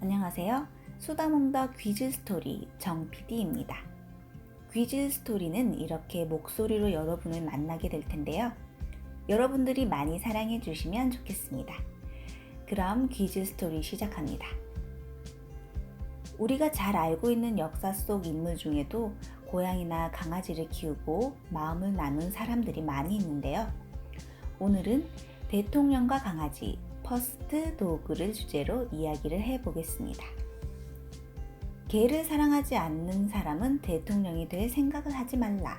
안녕하세요. 수다몽더 귀즈 스토리 정 PD입니다. 귀즈 스토리는 이렇게 목소리로 여러분을 만나게 될 텐데요. 여러분들이 많이 사랑해 주시면 좋겠습니다. 그럼 귀즈 스토리 시작합니다. 우리가 잘 알고 있는 역사 속 인물 중에도 고양이나 강아지를 키우고 마음을 나눈 사람들이 많이 있는데요. 오늘은 대통령과 강아지, 퍼스트 도그를 주제로 이야기를 해보겠습니다. 개를 사랑하지 않는 사람은 대통령이 될 생각을 하지 말라.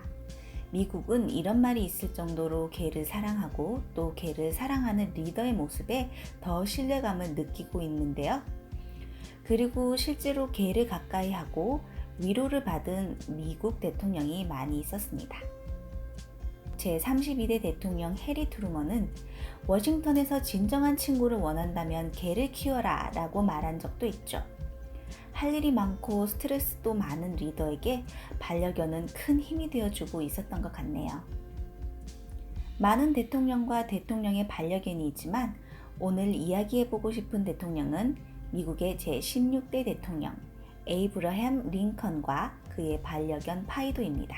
미국은 이런 말이 있을 정도로 개를 사랑하고 또 개를 사랑하는 리더의 모습에 더 신뢰감을 느끼고 있는데요. 그리고 실제로 개를 가까이 하고 위로를 받은 미국 대통령이 많이 있었습니다. 제32대 대통령 해리 트루먼은 워싱턴에서 진정한 친구를 원한다면 개를 키워라 라고 말한 적도 있죠. 할 일이 많고 스트레스도 많은 리더에게 반려견은 큰 힘이 되어주고 있었던 것 같네요. 많은 대통령과 대통령의 반려견이 있지만 오늘 이야기해보고 싶은 대통령은 미국의 제16대 대통령 에이브러햄 링컨과 그의 반려견 파이도입니다.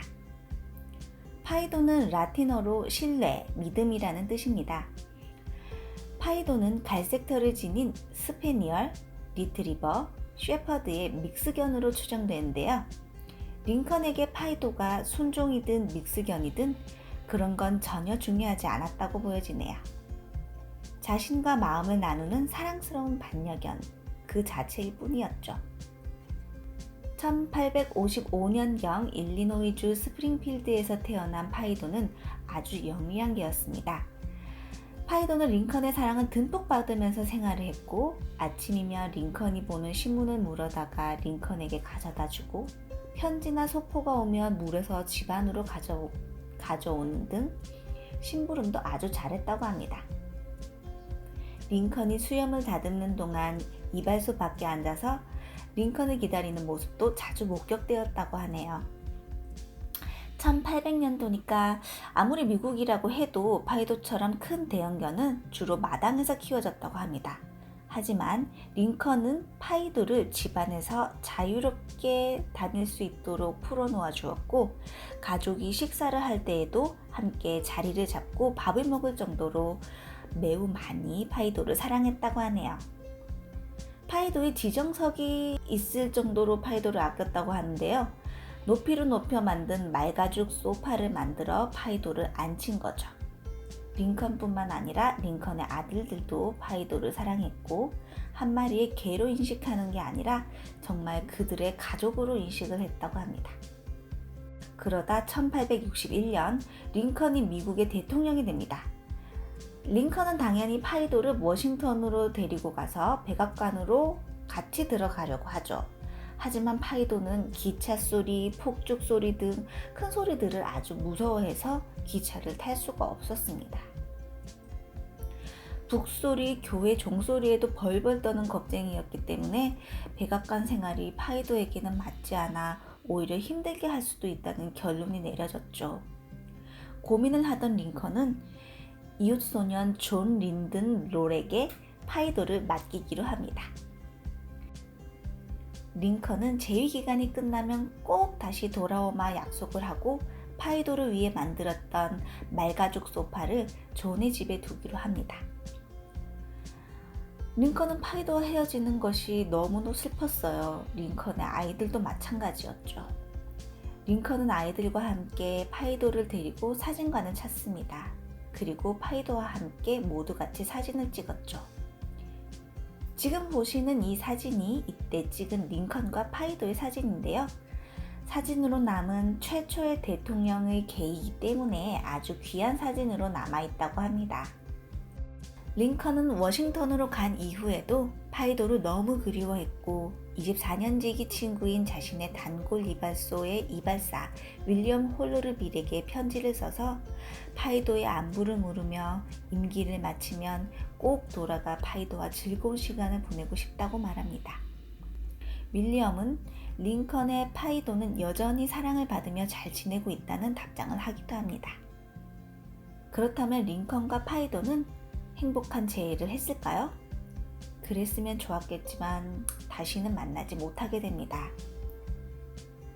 파이도는 라틴어로 신뢰, 믿음이라는 뜻입니다. 파이도는 갈색 털을 지닌 스페니얼, 리트리버, 쉐퍼드의 믹스견으로 추정되는데요. 링컨에게 파이도가 순종이든 믹스견이든 그런 건 전혀 중요하지 않았다고 보여지네요. 자신과 마음을 나누는 사랑스러운 반려견 그 자체일 뿐이었죠. 1855년경 일리노이주 스프링필드에서 태어난 파이도는 아주 영리한 개였습니다. 파이도는 링컨의 사랑을 듬뿍 받으면서 생활을 했고 아침이면 링컨이 보는 신문을 물어다가 링컨에게 가져다 주고 편지나 소포가 오면 물에서 집 안으로 가져, 가져오는 등 심부름도 아주 잘했다고 합니다. 링컨이 수염을 다듬는 동안 이발소 밖에 앉아서 링컨을 기다리는 모습도 자주 목격되었다고 하네요. 1800년도니까 아무리 미국이라고 해도 파이도처럼 큰 대형견은 주로 마당에서 키워졌다고 합니다. 하지만 링컨은 파이도를 집안에서 자유롭게 다닐 수 있도록 풀어놓아 주었고 가족이 식사를 할 때에도 함께 자리를 잡고 밥을 먹을 정도로 매우 많이 파이도를 사랑했다고 하네요. 파이도의 지정석이 있을 정도로 파이도를 아꼈다고 하는데요. 높이로 높여 만든 말가죽 소파를 만들어 파이도를 앉힌 거죠. 링컨뿐만 아니라 링컨의 아들들도 파이도를 사랑했고 한 마리의 개로 인식하는 게 아니라 정말 그들의 가족으로 인식을 했다고 합니다. 그러다 1861년 링컨이 미국의 대통령이 됩니다. 링컨은 당연히 파이도를 워싱턴으로 데리고 가서 백악관으로 같이 들어가려고 하죠. 하지만 파이도는 기차 소리, 폭죽 소리 등 큰 소리들을 아주 무서워해서 기차를 탈 수가 없었습니다. 북소리, 교회 종소리에도 벌벌 떠는 겁쟁이였기 때문에 백악관 생활이 파이도에게는 맞지 않아 오히려 힘들게 할 수도 있다는 결론이 내려졌죠. 고민을 하던 링컨은 이웃 소년 존 린든 롤에게 파이도를 맡기기로 합니다. 링컨은 재위 기간이 끝나면 꼭 다시 돌아오마 약속을 하고 파이도를 위해 만들었던 말가죽 소파를 존의 집에 두기로 합니다. 링컨은 파이도와 헤어지는 것이 너무도 슬펐어요. 링컨의 아이들도 마찬가지였죠. 링컨은 아이들과 함께 파이도를 데리고 사진관을 찾습니다. 그리고 파이도와 함께 모두 같이 사진을 찍었죠. 지금 보시는 이 사진이 이때 찍은 링컨과 파이도의 사진인데요. 사진으로 남은 최초의 대통령의 개이기 때문에 아주 귀한 사진으로 남아있다고 합니다. 링컨은 워싱턴으로 간 이후에도 파이도를 너무 그리워했고 24년지기 친구인 자신의 단골 이발소의 이발사 윌리엄 홀로르빌에게 편지를 써서 파이도의 안부를 물으며 임기를 마치면 꼭 돌아가 파이도와 즐거운 시간을 보내고 싶다고 말합니다. 윌리엄은 링컨의 파이도는 여전히 사랑을 받으며 잘 지내고 있다는 답장을 하기도 합니다. 그렇다면 링컨과 파이도는 행복한 재회를 했을까요? 그랬으면 좋았겠지만 다시는 만나지 못하게 됩니다.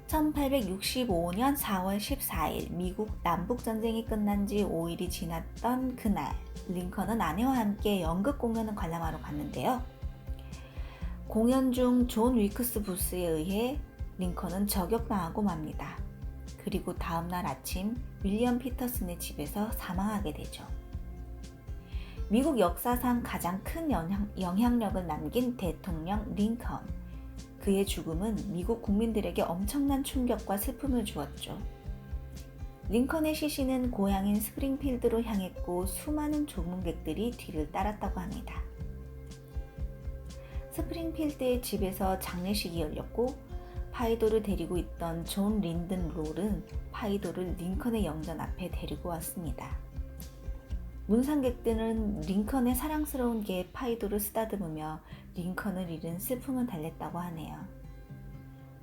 1865년 4월 14일 미국 남북전쟁이 끝난 지 5일이 지났던 그날 링컨은 아내와 함께 연극 공연을 관람하러 갔는데요. 공연 중 존 위크스 부스에 의해 링컨은 저격당하고 맙니다. 그리고 다음날 아침 윌리엄 피터슨의 집에서 사망하게 되죠. 미국 역사상 가장 큰 영향, 영향 력을 남긴 대통령 링컨. 그의 죽음은 미국 국민들에게 엄청난 충격과 슬픔을 주었죠. 링컨의 시신은 고향인 스프링필드로 향했고 수많은 조문객들이 뒤를 따랐다고 합니다. 스프링필드의 집에서 장례식이 열렸고 파이도를 데리고 있던 존 린든 롤은 파이도를 링컨의 영전 앞에 데리고 왔습니다. 문상객 들은 링컨의 사랑스러운 개의 파이도를 쓰다듬으며 링컨을 잃은 슬픔을 달랬다고 하네요.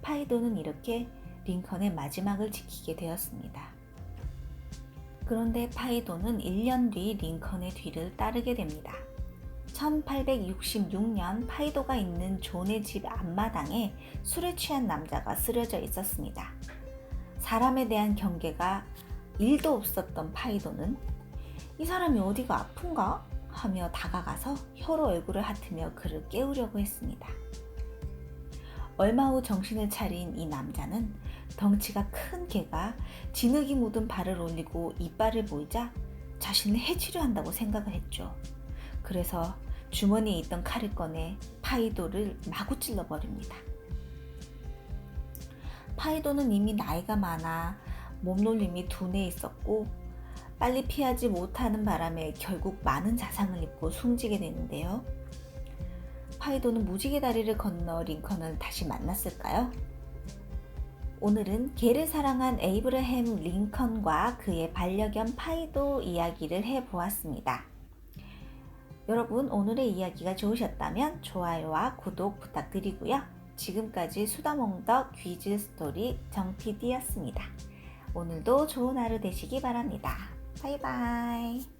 파이도는 이렇게 링컨의 마지막을 지키게 되었습니다. 그런데 파이도는 1년 뒤 링컨의 뒤를 따르게 됩니다. 1866년 파이도가 있는 존의 집 앞마당에 술에 취한 남자가 쓰러져 있었습니다. 사람에 대한 경계가 1도 없었던 파이도는 이 사람이 어디가 아픈가? 하며 다가가서 혀로 얼굴을 핫으며 그를 깨우려고 했습니다. 얼마 후 정신을 차린 이 남자는 덩치가 큰 개가 진흙이 묻은 발을 올리고 이빨을 보이자 자신을 해치려 한다고 생각을 했죠. 그래서 주머니에 있던 칼을 꺼내 파이도를 마구 찔러 버립니다. 파이도는 이미 나이가 많아 몸놀림이 둔해 있었고 빨리 피하지 못하는 바람에 결국 많은 자상을 입고 숨지게 되는데요. 파이도는 무지개 다리를 건너 링컨을 다시 만났을까요? 오늘은 개를 사랑한 에이브라햄 링컨과 그의 반려견 파이도 이야기를 해보았습니다. 여러분 오늘의 이야기가 좋으셨다면 좋아요와 구독 부탁드리고요. 지금까지 수다몽덕 귀즈 스토리 정PD였습니다. 오늘도 좋은 하루 되시기 바랍니다. 바이바이.